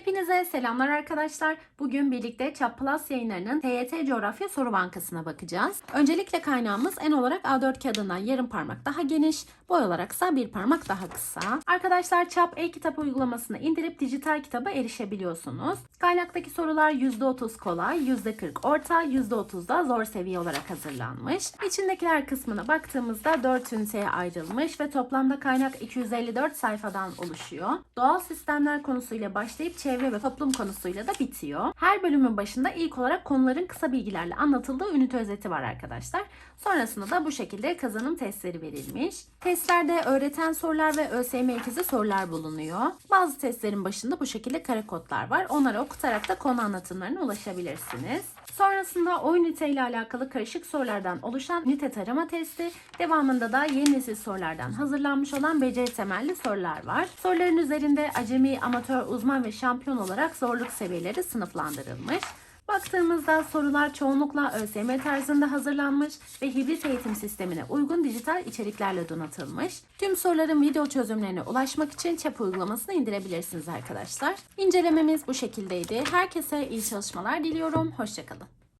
Hepinize selamlar arkadaşlar. Bugün birlikte Çap Plus yayınlarının TYT Coğrafya Soru Bankası'na bakacağız. Öncelikle kaynağımız en olarak A4 kağıdından yarım parmak daha geniş, boy olaraksa bir parmak daha kısa. Arkadaşlar Çap e-kitap uygulamasını indirip dijital kitaba erişebiliyorsunuz. Kaynaktaki sorular %30 kolay, %40 orta, %30 da zor seviye olarak hazırlanmış. İçindekiler kısmına baktığımızda 4 üniteye ayrılmış ve toplamda kaynak 254 sayfadan oluşuyor. Doğal sistemler konusuyla başlayıp ve toplum konusuyla da bitiyor. Her bölümün başında ilk olarak konuların kısa bilgilerle anlatıldığı ünite özeti var arkadaşlar. Sonrasında da bu şekilde kazanım testleri verilmiş. Testlerde öğreten sorular ve ÖSYM ikizi sorular bulunuyor. Bazı testlerin başında bu şekilde kare kodlar var. Onları okutarak da konu anlatımlarına ulaşabilirsiniz. Sonrasında o ünite ile alakalı karışık sorulardan oluşan ünite tarama testi, devamında da yeni nesil sorulardan hazırlanmış olan beceri temelli sorular var. Soruların üzerinde acemi, amatör, uzman ve şampiyon olarak zorluk seviyeleri sınıflandırılmış. Baktığımızda sorular çoğunlukla ÖSYM tarzında hazırlanmış ve hibrit eğitim sistemine uygun dijital içeriklerle donatılmış. Tüm soruların video çözümlerine ulaşmak için ÇEP uygulamasını indirebilirsiniz arkadaşlar. İncelememiz bu şekildeydi. Herkese iyi çalışmalar diliyorum. Hoşçakalın.